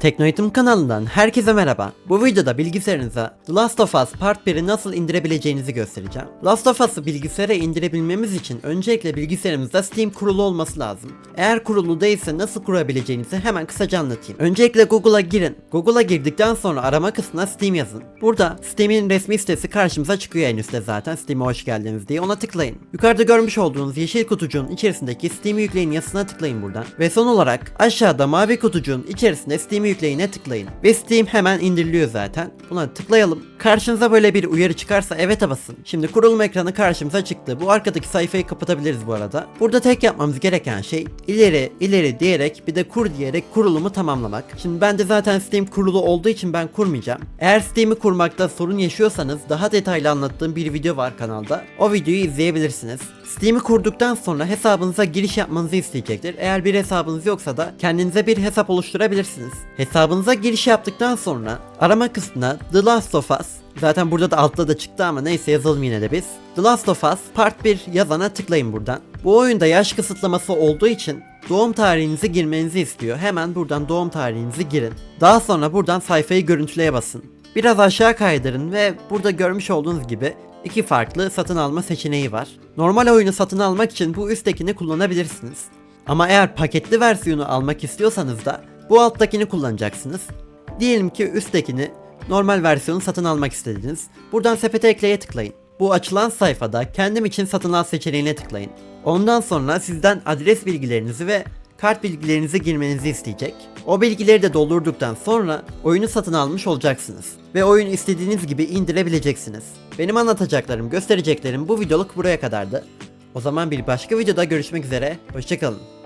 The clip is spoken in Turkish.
Teknoeğitim kanalından herkese merhaba. Bu videoda bilgisayarınıza The Last of Us Part 1'i nasıl indirebileceğinizi göstereceğim. Last of Us'ı bilgisayara indirebilmemiz için öncelikle bilgisayarımızda Steam kurulu olması lazım. Eğer kurulu değilse nasıl kurabileceğinizi hemen kısaca anlatayım. Öncelikle Google'a girin. Google'a girdikten sonra arama kısmına Steam yazın. Burada Steam'in resmi sitesi karşımıza çıkıyor en üstte zaten Steam'e hoş geldiniz diye ona tıklayın. Yukarıda görmüş olduğunuz yeşil kutucuğun içerisindeki Steam'i yükleyin yazısına tıklayın buradan. Ve son olarak aşağıda mavi kutucuğun içerisinde Steam'i yükleyine tıklayın. Ve Steam hemen indiriliyor zaten. Buna tıklayalım. Karşınıza böyle bir uyarı çıkarsa evet basın. Şimdi kurulum ekranı karşımıza çıktı. Bu arkadaki sayfayı kapatabiliriz bu arada. Burada tek yapmamız gereken şey ileri ileri diyerek bir de kur diyerek kurulumu tamamlamak. Şimdi bende zaten Steam kurulu olduğu için ben kurmayacağım. Eğer Steam'i kurmakta sorun yaşıyorsanız daha detaylı anlattığım bir video var kanalda. O videoyu izleyebilirsiniz. Steam'i kurduktan sonra hesabınıza giriş yapmanızı isteyecektir. Eğer bir hesabınız yoksa da kendinize bir hesap oluşturabilirsiniz. Hesabınıza giriş yaptıktan sonra arama kısmına The Last of Us Zaten burada da altta da çıktı ama neyse yazalım yine de biz. The Last of Us Part 1 yazana tıklayın buradan. Bu oyunda yaş kısıtlaması olduğu için doğum tarihinizi girmenizi istiyor. Hemen buradan doğum tarihinizi girin. Daha sonra buradan sayfayı görüntüleye basın. Biraz aşağı kaydırın ve burada görmüş olduğunuz gibi iki farklı satın alma seçeneği var. Normal oyunu satın almak için bu üsttekini kullanabilirsiniz. Ama eğer paketli versiyonu almak istiyorsanız da bu alttakini kullanacaksınız. Diyelim ki üsttekini normal versiyonu satın almak istediniz. Buradan sepete ekleye tıklayın. Bu açılan sayfada kendim için satın al seçeneğine tıklayın. Ondan sonra sizden adres bilgilerinizi ve kart bilgilerinizi girmenizi isteyecek. O bilgileri de doldurduktan sonra oyunu satın almış olacaksınız. Ve oyunu istediğiniz gibi indirebileceksiniz. Benim anlatacaklarım, göstereceklerim bu videoluk buraya kadardı. O zaman bir başka videoda görüşmek üzere, hoşçakalın.